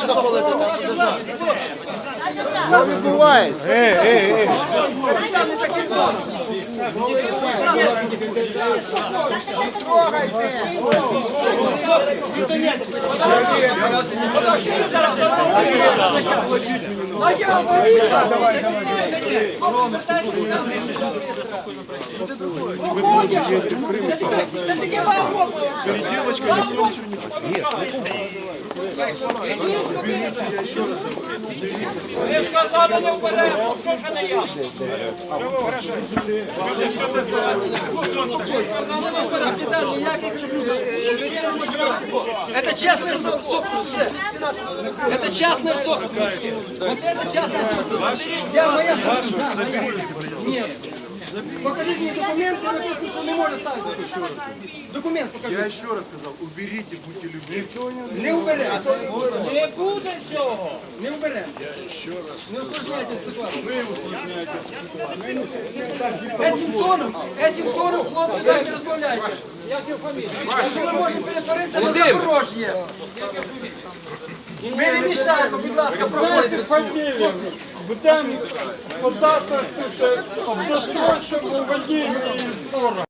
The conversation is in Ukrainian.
буде жар. Що відбувається? Ей, ей, ей. Ви сказали не вперед, що ж не я? Що ви вражаєте? Это частная со- собственность. всё. Это частная собственность. Вот это частная собственность. Я моя собственность. Да, моя. Нет. Покажи мне документ, я написано, что не може ставити. Документ покажи. Я еще раз сказал, уберите, будьте любезны. Не убере. А то Не буде цього. не убере. Не усложняйте ситуацію. Ви усложняєте ситуацію. Этим тоном, этим тоном, хлопці, так не розмовляйте. Як його фамілія? Якщо ми можемо перетворитися на Запорожжя. Ми не мішаємо, будь ласка, проходьте. Фамілія. Будемо подати в одній сорок.